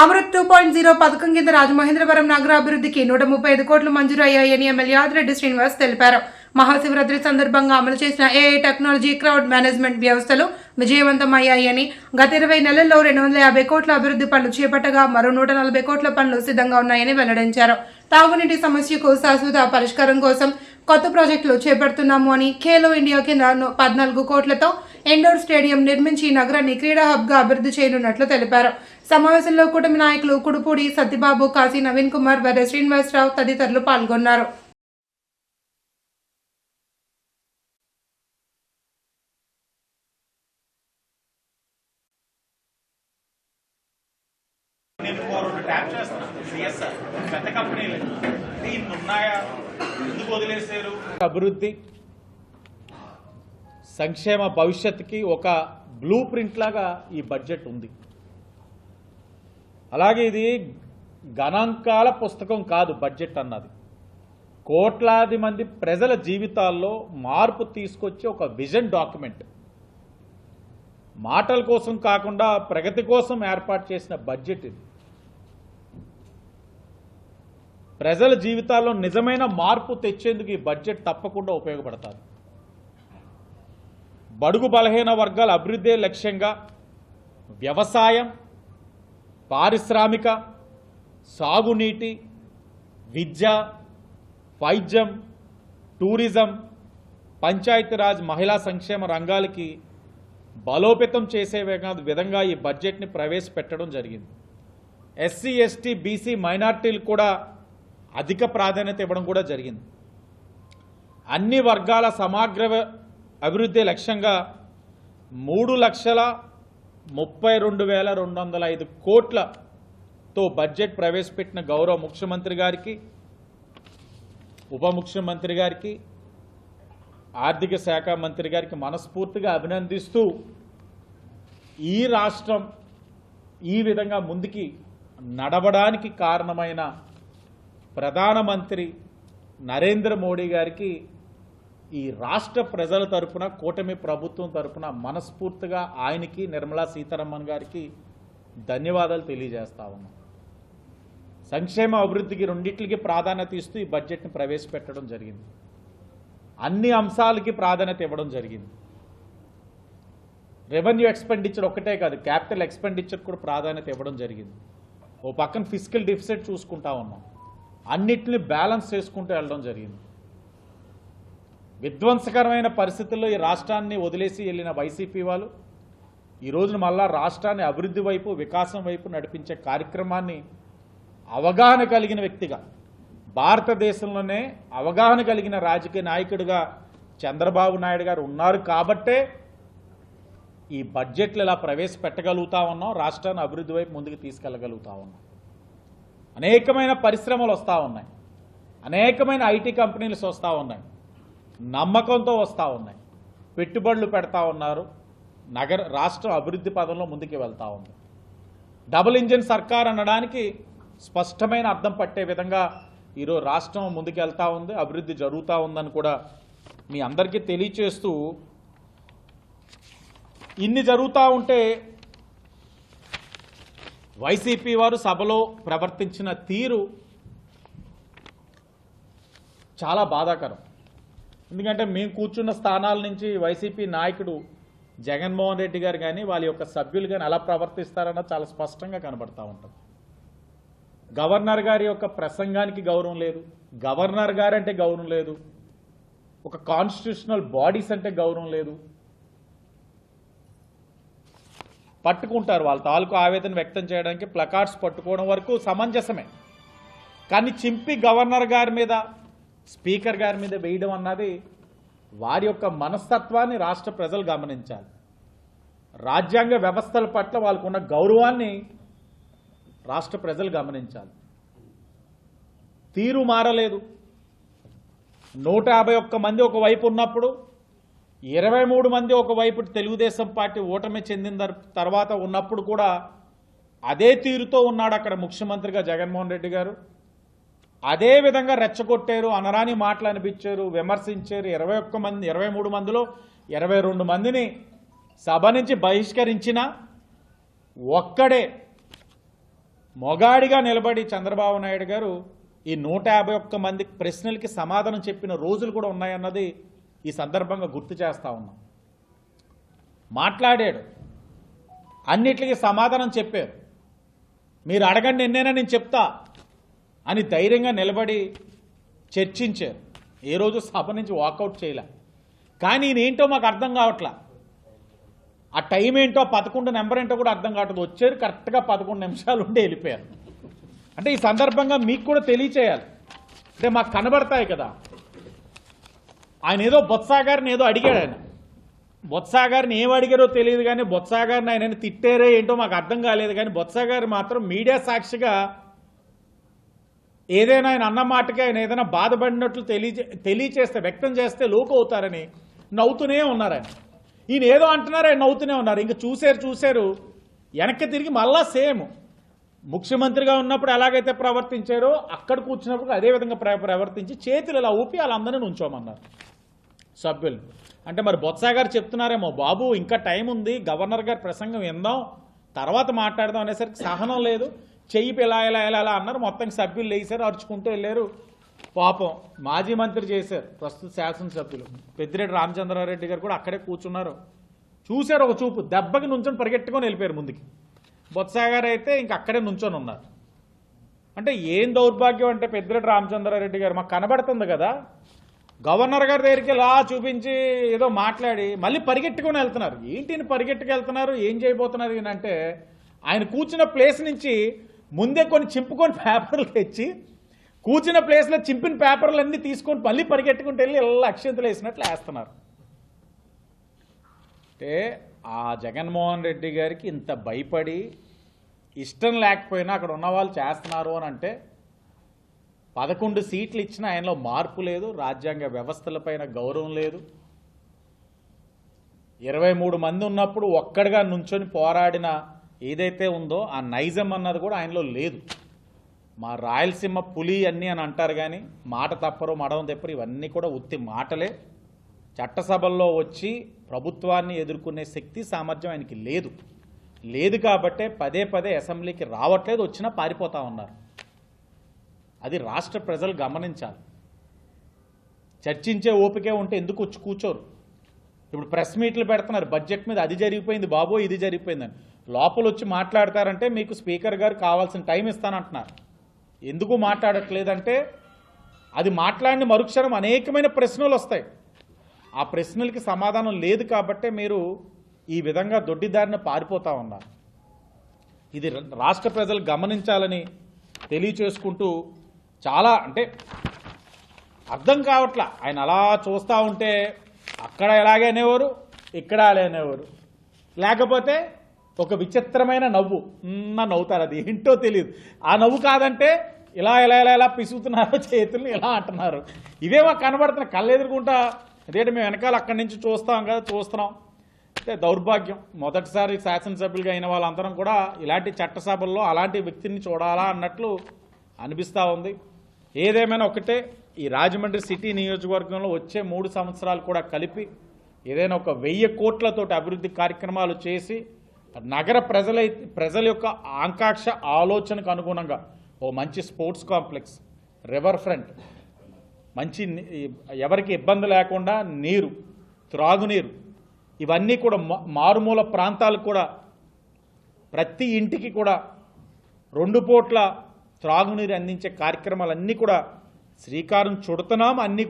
Amrit two point zero పథకం కింద రాజమహేంద్రవరం నగర అభివృద్ధికి నూట ముప్పై ఐదు కోట్లు మంజూరు అయ్యాయని ఎమ్మెల్యే ఆదిరెడ్డి శ్రీనివాస్ తెలిపారు. మహాశివరాత్రి సందర్భంగా అమలు చేసిన ఏఐ టెక్నాలజీ క్రౌడ్ మేనేజ్మెంట్ వ్యవస్థలు విజయవంతమయ్యాయని గత ఇరవై నెలల్లో రెండు వందల యాభై కోట్ల అభివృద్ధి పనులు చేపట్టగా మరో నూట నలభై కోట్ల పనులు సిద్ధంగా ఉన్నాయని వెల్లడించారు. తాగునీటి సమస్యకు శాశ్వత పరిష్కారం కోసం కొత్త ప్రాజెక్టులు చేపడుతున్నాము అని ఖేలో ఇండియా కింద పద్నాలుగు కోట్లతో ఇండోర్ స్టేడియం నిర్మించి నగరాన్ని క్రీడా హబ్గా అభివృద్ధి చేయనున్నట్లు తెలిపారు. సమావేశంలో కూటమి నాయకులు కుడుపూడి సత్యబాబు కాశీ నవీన్ కుమార్ వర శ్రీనివాసరావు తదితరులు పాల్గొన్నారు. అభివృద్ధి సంక్షేమ భవిష్యత్తుకి ఒక బ్లూ ప్రింట్ లాగా ఈ బడ్జెట్ ఉంది. అలాగే ఇది గణాంకాల పుస్తకం కాదు బడ్జెట్ అన్నది. కోట్లాది మంది ప్రజల జీవితాల్లో మార్పు తీసుకొచ్చే ఒక విజన్ డాక్యుమెంట్ మాటల కోసం కాకుండా ప్రగతి కోసం ఏర్పాటు చేసిన బడ్జెట్ ఇది. ప్రజల జీవితాల్లో నిజమైన మార్పు తెచ్చేందుకు ఈ బడ్జెట్ తప్పకుండా ఉపయోగపడతారు బడుగు బలహీన వర్గాల అభివృద్ధే లక్ష్యంగా వ్యవసాయం పారిశ్రామిక సాగునీటి విద్య వైద్యం టూరిజం పంచాయతీరాజ్ మహిళా సంక్షేమ రంగాలకి బలోపేతం చేసే విధంగా- విధంగా ఈ బడ్జెట్ని ప్రవేశపెట్టడం జరిగింది. ఎస్సీ ఎస్టీ బీసీ మైనార్టీలు కూడా అధిక ప్రాధాన్యత ఇవ్వడం కూడా జరిగింది. అన్ని వర్గాల సమగ్ర అభివృద్ధి లక్ష్యంగా మూడు లక్షల ముప్పై రెండు వేల రెండు వందల ఐదు కోట్లతో బడ్జెట్ ప్రవేశపెట్టిన గౌరవ ముఖ్యమంత్రి గారికి ఉప ముఖ్యమంత్రి గారికి ఆర్థిక శాఖ మంత్రి గారికి మనస్ఫూర్తిగా అభినందిస్తూ ఈ రాష్ట్రం ఈ విధంగా ముందుకి నడవడానికి కారణమైన ప్రధానమంత్రి నరేంద్ర మోడీ గారికి ఈ రాష్ట్ర ప్రజల తరపున కూటమి ప్రభుత్వం తరపున మనస్ఫూర్తిగా ఆయనకి నిర్మలా సీతారామన్ గారికి ధన్యవాదాలు తెలియజేస్తా ఉన్నాం. సంక్షేమ అభివృద్ధికి రెండింటికి ప్రాధాన్యత ఇస్తూ ఈ బడ్జెట్ని ప్రవేశపెట్టడం జరిగింది. అన్ని అంశాలకి ప్రాధాన్యత ఇవ్వడం జరిగింది. రెవెన్యూ ఎక్స్పెండిచర్ ఒకటే కాదు క్యాపిటల్ ఎక్స్పెండిచర్ కూడా ప్రాధాన్యత ఇవ్వడం జరిగింది. ఓ పక్కన ఫిజికల్ డిఫిసిట్ చూసుకుంటా ఉన్నాం. అన్నిటిని బ్యాలెన్స్ చేసుకుంటూ వెళ్ళడం జరిగింది. విధ్వంసకరమైన పరిస్థితుల్లో ఈ రాష్ట్రాన్ని వదిలేసి వెళ్ళిన వైసీపీ వాళ్ళు ఈ రోజున మళ్ళా రాష్ట్రాన్ని అభివృద్ధి వైపు వికాసం వైపు నడిపించే కార్యక్రమాన్ని అవగాహన కలిగిన వ్యక్తిగా భారతదేశంలోనే అవగాహన కలిగిన రాజకీయ నాయకుడిగా చంద్రబాబు నాయుడు గారు ఉన్నారు కాబట్టే ఈ బడ్జెట్లు ఇలా ప్రవేశపెట్టగలుగుతా ఉన్నాం రాష్ట్రాన్ని అభివృద్ధి వైపు ముందుకు తీసుకెళ్ళగలుగుతా ఉన్నాం. అనేకమైన పరిశ్రమలు వస్తూ ఉన్నాయి. అనేకమైన ఐటీ కంపెనీలు వస్తూ ఉన్నాయి. నమ్మకంతో వస్తూ ఉన్నాయి. పెట్టుబడులు పెడతా ఉన్నారు. నగర రాష్ట్రం అభివృద్ధి పదంలో ముందుకు వెళ్తూ ఉంది. డబుల్ ఇంజిన్ సర్కార్ అనడానికి స్పష్టమైన అర్థం పట్టే విధంగా ఈరోజు రాష్ట్రం ముందుకు వెళ్తూ ఉంది అభివృద్ధి జరుగుతూ ఉందని కూడా మీ అందరికీ తెలియచేస్తూ ఇన్ని జరుగుతూ ఉంటే వైసీపీ వారు సభలో ప్రవర్తించిన తీరు చాలా బాధాకరం. ఎందుకంటే మేము కూర్చున్న స్థానాల నుంచి వైసీపీ నాయకుడు జగన్మోహన్ రెడ్డి గారు కానీ వాళ్ళ యొక్క సభ్యులు కానీ ఎలా ప్రవర్తిస్తారన్న చాలా స్పష్టంగా కనబడతా ఉంటుంది. గవర్నర్ గారి యొక్క ప్రసంగానికి గౌరవం లేదు. గవర్నర్ గారంటే గౌరవం లేదు. ఒక కాన్స్టిట్యూషనల్ బాడీస్ అంటే గౌరవం లేదు. పట్టుకుంటారు వాళ్ళ తాలూకు ఆవేదన వ్యక్తం చేయడానికి ప్లకార్డ్స్ పట్టుకోవడం వరకు సమంజసమే. కానీ చింపి గవర్నర్ గారి మీద స్పీకర్ గారి మీద వేయడం అన్నది వారి యొక్క మనస్తత్వాన్ని రాష్ట్ర ప్రజలు గమనించాలి. రాజ్యాంగ వ్యవస్థల పట్ల వాళ్ళకున్న గౌరవాన్ని రాష్ట్ర ప్రజలు గమనించాలి. తీరు మారలేదు. నూట యాభై ఒక్క మంది ఒకవైపు ఉన్నప్పుడు ఇరవై మూడు మంది ఒకవైపు తెలుగుదేశం పార్టీ ఓటమి చెందిన తర్వాత ఉన్నప్పుడు కూడా అదే తీరుతో ఉన్నాడు అక్కడ ముఖ్యమంత్రిగా జగన్మోహన్ రెడ్డి గారు. అదే విధంగా రెచ్చగొట్టారు అనరాని మాటలు అనిపించారు విమర్శించారు. ఇరవై ఒక్క మంది ఇరవై మూడు మందిలో ఇరవై రెండు మందిని సభ నుంచి బహిష్కరించిన ఒక్కడే మొగాడిగా నిలబడి చంద్రబాబు నాయుడు గారు ఈ నూట యాభై ఒక్క మంది ప్రశ్నలకి సమాధానం చెప్పిన రోజులు కూడా ఉన్నాయన్నది ఈ సందర్భంగా గుర్తు చేస్తా ఉన్నాం. మాట్లాడాడు. అన్నిటికీ సమాధానం చెప్పారు. మీరు అడగండి ఎన్నైనా నేను చెప్తా? అని ధైర్యంగా నిలబడి చర్చించారు. ఏ రోజు సభ నుంచి వాకౌట్ చేయలే. కానీ ఈయన ఏంటో మాకు అర్థం కావట్లా. ఆ టైం ఏంటో పదకొండు నెంబర్ ఏంటో కూడా అర్థం కావట్లేదు. వచ్చారు కరెక్ట్గా పదకొండు నిమిషాలు ఉండి వెళ్ళిపోయారు. అంటే ఈ సందర్భంగా మీకు కూడా తెలియచేయాలి. అంటే మాకు కనబడతాయి కదా. ఆయన ఏదో బొత్సాగారిని ఏదో అడిగాడు ఆయన. బొత్సాగారిని ఏం అడిగారో తెలియదు కానీ బొత్సాగారిని ఆయన తిట్టారే ఏంటో మాకు అర్థం కాలేదు. కానీ బొత్సా గారు మాత్రం మీడియా సాక్షిగా ఏదైనా ఆయన అన్న మాటకి ఆయన ఏదైనా బాధపడినట్లు తెలియజే తెలియచేస్తే వ్యక్తం చేస్తే లోకు అవుతారని నవ్వుతూనే ఉన్నారు ఆయన. ఈయన ఏదో అంటున్నారు ఆయన నవ్వుతూనే ఉన్నారు. ఇంకా చూశారు చూశారు వెనక్కి తిరిగి మళ్ళా సేమ్. ముఖ్యమంత్రిగా ఉన్నప్పుడు ఎలాగైతే ప్రవర్తించారో అక్కడ కూర్చున్నప్పుడు అదే విధంగా ప్ర- ప్రవర్తించి చేతులు ఇలా ఊపి వాళ్ళందరినీ ఉంచోమన్నారు సభ్యులు అంటే మరి బొత్స గారు చెప్తున్నారేమో బాబు ఇంకా టైం ఉంది గవర్నర్ గారి ప్రసంగం విందాం తర్వాత మాట్లాడదాం అనేసరికి సహనం లేదు. చెయ్యి ఇలా ఇలా ఇలా ఇలా అన్నారు. మొత్తం సభ్యులు లేచారు అరుచుకుంటూ వెళ్ళారు. పాపం మాజీ మంత్రి చేశారు ప్రస్తుత శాసనసభ్యులు. పెద్దిరెడ్డి రామచంద్రారెడ్డి గారు కూడా అక్కడే కూర్చున్నారు. చూశారు ఒక చూపు దెబ్బకి నుంచొని పరిగెట్టుకొని వెళ్ళిపోయారు ముందుకి. బొత్స గారు అయితే ఇంక అక్కడే నుంచొని ఉన్నారు. అంటే ఏం దౌర్భాగ్యం అంటే పెద్దిరెడ్డి రామచంద్రారెడ్డి గారు మాకు కనబడుతుంది కదా. గవర్నర్ గారి దగ్గరికి ఇలా చూపించి ఏదో మాట్లాడి మళ్ళీ పరిగెట్టుకొని వెళ్తున్నారు. ఏంటి పరిగెట్టుకు వెళ్తున్నారు ఏం చేయబోతున్నారు ఈయన అంటే ఆయన కూర్చున్న ప్లేస్ నుంచి ముందే కొన్ని చింపుకొని పేపర్లు తెచ్చి కూర్చున్న ప్లేస్లో చింపిన పేపర్లు అన్నీ తీసుకొని మళ్ళీ పరిగెట్టుకుంటూ వెళ్ళి ఇలా అక్షంతలు వేసినట్లు వేస్తున్నారు. అంటే ఆ జగన్మోహన్ రెడ్డి గారికి ఇంత భయపడి ఇష్టం లేకపోయినా అక్కడ ఉన్న వాళ్ళు చేస్తున్నారు అని అంటే పదకొండు సీట్లు ఇచ్చిన ఆయనలో మార్పు లేదు రాజ్యాంగ వ్యవస్థలపైన గౌరవం లేదు. ఇరవై మూడు మంది ఉన్నప్పుడు ఒక్కడిగా నుంచొని పోరాడిన ఏదైతే ఉందో ఆ నైజం అన్నది కూడా ఆయనలో లేదు. మా రాయలసీమ పులి అన్నీ అని అంటారు కానీ మాట తప్పరు మడవం తెప్పరు ఇవన్నీ కూడా ఉత్తి మాటలే. చట్టసభల్లో వచ్చి ప్రభుత్వాన్ని ఎదుర్కొనే శక్తి సామర్థ్యం ఆయనకి లేదు. లేదు కాబట్టే పదే పదే అసెంబ్లీకి రావట్లేదు వచ్చినా పారిపోతా ఉన్నారు. అది రాష్ట్ర ప్రజలు గమనించాలి. చర్చించే ఓపికే ఉంటే ఎందుకు వచ్చి కూర్చోరు? ఇప్పుడు ప్రెస్ మీట్లు పెడుతున్నారు. బడ్జెట్ మీద అది జరిగిపోయింది బాబో ఇది జరిగిపోయిందని. లోపల వచ్చి మాట్లాడతారంటే మీకు స్పీకర్ గారు కావాల్సిన టైం ఇస్తానంటున్నారు. ఎందుకు మాట్లాడట్లేదంటే అది మాట్లాడిన మరుక్షణం అనేకమైన ప్రశ్నలు వస్తాయి. ఆ ప్రశ్నలకి సమాధానం లేదు కాబట్టే మీరు ఈ విధంగా దొడ్డిదారిన పారిపోతా ఉన్నారు. ఇది రాష్ట్ర ప్రజలు గమనించాలని తెలియచేసుకుంటూ చాలా అంటే అర్థం కావట్లా. ఆయన అలా చూస్తూ ఉంటే అక్కడ ఎలాగనేవారు ఇక్కడ అలా అనేవారు. లేకపోతే ఒక విచిత్రమైన నవ్వు. నవ్వుతారు అది. ఏంటో తెలియదు ఆ నవ్వు కాదంటే ఇలా ఇలా ఇలా ఇలా పిసుగుతున్నారు చేతుల్ని ఇలా అంటున్నారు. ఇదేమో కనబడుతున్న కళ్ళు ఎదురుకుంటా అదేంటి మేము వెనకాల అక్కడి నుంచి చూస్తాం కదా చూస్తున్నాం. అంటే దౌర్భాగ్యం. మొదటిసారి శాసనసభ్యులుగా అయిన వాళ్ళందరం కూడా ఇలాంటి చట్టసభల్లో అలాంటి వ్యక్తిని చూడాలా అన్నట్లు అనిపిస్తూ ఉంది. ఏదేమైనా ఒకటే ఈ రాజమండ్రి సిటీ నియోజకవర్గంలో వచ్చే మూడు సంవత్సరాలు కూడా కలిపి ఏదైనా ఒక వెయ్యి కోట్లతోటి అభివృద్ధి కార్యక్రమాలు చేసి నగర ప్రజల ప్రజల యొక్క ఆకాంక్ష ఆలోచనకు అనుగుణంగా ఓ మంచి స్పోర్ట్స్ కాంప్లెక్స్ రివర్ ఫ్రంట్ మంచి ఎవరికి ఇబ్బంది లేకుండా నీరు త్రాగునీరు ఇవన్నీ కూడా మా- మారుమూల ప్రాంతాలకు కూడా ప్రతి ఇంటికి కూడా రెండు పూట్ల త్రాగునీరు అందించే కార్యక్రమాలన్నీ కూడా శ్రీకారం చుడుతున్నాం అన్నీ కూడా